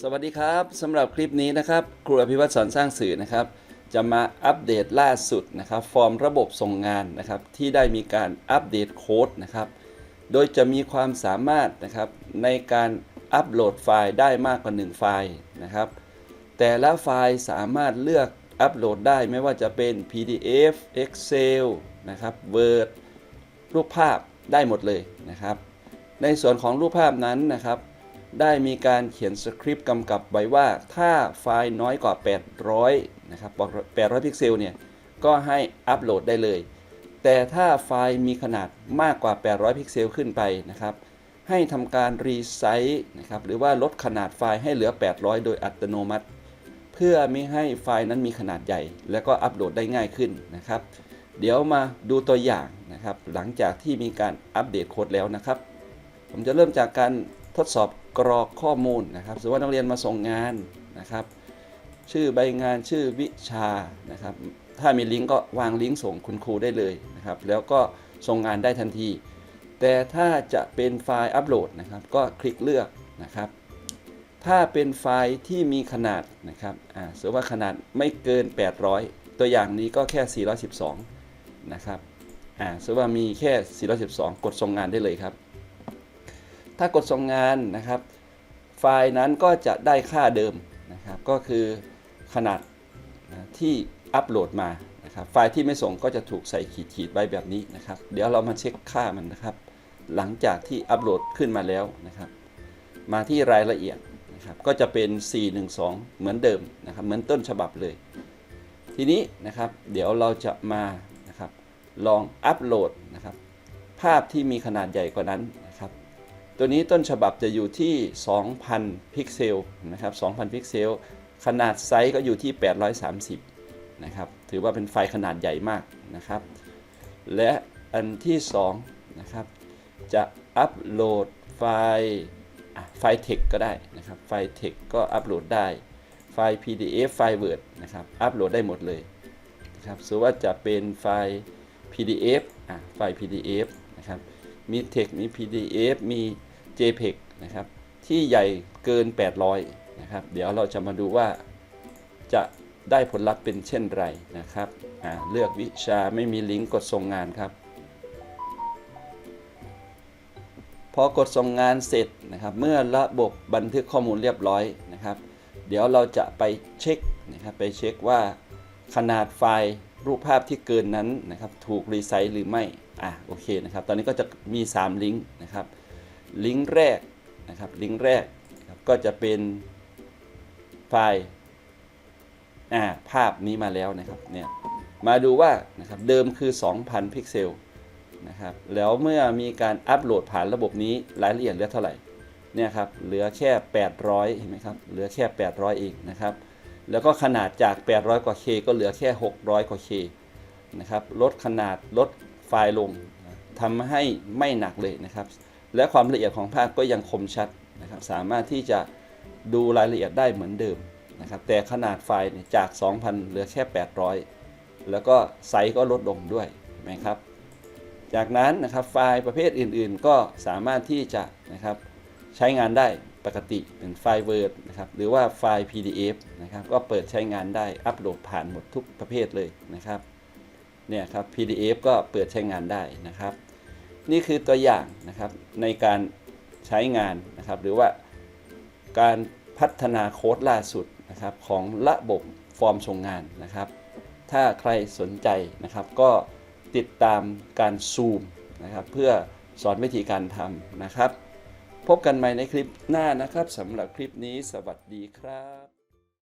สวัสดีครับสำหรับคลิปนี้นะครับครูอภิวัตสอนสร้างสื่อนะครับ จะมาอัปเดตล่าสุดนะครับ ฟอร์มระบบส่งงานนะครับ ที่ได้มีการอัปเดตโค้ดนะครับ โดยจะมีความสามารถนะครับในการอัปโหลดไฟล์ได้มากกว่า 1 ไฟล์นะครับ แต่ละไฟล์สามารถเลือกอัปโหลดได้ไม่ว่าจะเป็น PDF Excel นะครับ Word รูปภาพได้หมดเลยนะครับ ในส่วนของรูปภาพนั้นนะครับ ได้มีการเขียนสคริปต์กำกับไว้ว่าถ้าไฟล์น้อยกว่า 800 นะครับ 800 พิกเซลเนี่ย ก็ให้อัปโหลดได้เลย แต่ถ้าไฟล์มีขนาดมากกว่า 800 พิกเซลขึ้นไปนะครับ ให้ทำการรีไซส์นะครับ หรือว่าลดขนาดไฟล์ให้เหลือ 800 โดยอัตโนมัติ เพื่อไม่ให้ไฟล์นั้นมีขนาดใหญ่ และก็อัปโหลดได้ง่ายขึ้นนะครับ เดี๋ยวมาดูตัวอย่างนะครับ หลังจากที่มีการอัปเดตโค้ดแล้วนะครับ ผมจะเริ่มจากการทดสอบ กรอกข้อมูลนะครับสมมติว่านักเรียนมาส่งงานนะครับ ชื่อใบงานชื่อวิชานะครับ ถ้ามีลิงก์ก็วางลิงก์ส่งคุณครูได้เลยนะครับ แล้วก็ส่งงานได้ทันที แต่ถ้าจะเป็นไฟล์อัปโหลดนะครับ ก็คลิกเลือกนะครับ ถ้าเป็นไฟล์ที่มีขนาดนะครับอ่าสมมติว่าขนาดไม่เกิน 800 ตัวอย่างนี้ก็แค่ 412 นะครับอ่าสมมติว่ามีแค่ 412 กดส่งงานได้เลยครับ ถ้ากดส่งงานนะครับ ไฟล์นั้นก็จะได้ค่าเดิมนะครับ ก็คือขนาดนะที่อัปโหลดมานะครับ ไฟล์ที่ไม่ส่งก็จะถูกใส่ขีดขีดๆไว้แบบนี้นะครับ เดี๋ยวเรามาเช็คค่ามันนะครับ หลังจากที่อัปโหลดขึ้นมาแล้วนะครับ มาที่รายละเอียดนะครับ ก็จะเป็น 412 เหมือนเดิมนะครับ เหมือนต้นฉบับเลย ทีนี้นะครับ เดี๋ยวเราจะมานะครับ ลองอัปโหลดนะครับ ภาพที่มีขนาดใหญ่กว่านั้นนะครับ ตัวนี้ต้นฉบับจะอยู่ที่ 2,000 พิกเซลนะครับ 2,000 พิกเซล ขนาดไซส์ก็อยู่ที่ 830 นะครับ ถือว่าเป็นไฟล์ขนาดใหญ่มากนะครับ และอันที่2นะครับ จะอัปโหลดไฟล์ไฟล์ text ก็ได้นะครับ ไฟล์ text ก็อัปโหลดได้ ไฟล์ PDF ไฟล์ Word นะครับ อัปโหลดได้หมดเลยนะครับสมมติว่าจะเป็นไฟล์ PDF อะ ไฟล์ PDF นะครับ มี text มี PDF มี JPEG นะครับที่ใหญ่เกิน 800 นะครับ เดี๋ยวเราจะมาดูว่าจะได้ผลลัพธ์เป็นเช่นไรนะครับอ่าเลือกวิชาไม่มีลิงก์กดส่งงานครับ พอกดส่งงานเสร็จนะครับเมื่อระบบบันทึกข้อมูลเรียบร้อยนะครับ เดี๋ยวเราจะไปเช็คนะครับไปเช็คว่าขนาดไฟล์รูปภาพที่เกินนั้นนะครับถูกรีไซส์หรือไม่ อะโอเคนะครับ ตอนนี้ก็จะมี 3 ลิงก์นะครับ ลิงก์แรกนะครับลิงก์แรกก็จะเป็นไฟล์อ่าภาพนี้มาแล้วนะครับเนี่ยมาดูว่านะครับเดิมคือ 2,000 พิกเซลนะครับแล้วเมื่อมีการอัปโหลดผ่านระบบนี้รายละเอียดเหลือเท่าไหร่เนี่ยครับเหลือแค่ 800 เห็นไหมครับเหลือแค่ 800 เองนะครับแล้วก็ขนาดจาก 800 กว่า K ก็เหลือแค่ 600 กว่า K นะครับลดขนาดลดไฟล์ลงทำให้ไม่หนักเลยนะครับ และความละเอียดของภาพก็ยังคมชัดนะครับสามารถที่จะดูรายละเอียดได้เหมือนเดิมนะครับแต่ขนาดไฟล์จาก 2,000 เหลือแค่ 800 แล้วก็ไซส์ก็ลดลงด้วยนไหมครับจากนั้นนะครับไฟล์ประเภทอื่นๆ ก็สามารถที่จะนะครับใช้งานได้ปกติเป็นไฟล์ Word นะครับหรือว่าไฟล์ PDF นะครับก็เปิดใช้งานได้อัปโหลดผ่านหมดทุกประเภทเลยนะครับเนี่ยครับ PDF ก็เปิดใช้งานได้นะครับ นี่คือตัวอย่างนะครับในการใช้งานนะครับ หรือว่าการพัฒนาโค้ดล่าสุดนะครับของระบบฟอร์มส่งงานนะครับ ถ้าใครสนใจนะครับ ก็ติดตามการซูมนะครับ เพื่อสอนวิธีการทำนะครับ พบกันใหม่ในคลิปหน้านะครับสำหรับคลิปนี้สวัสดีครับ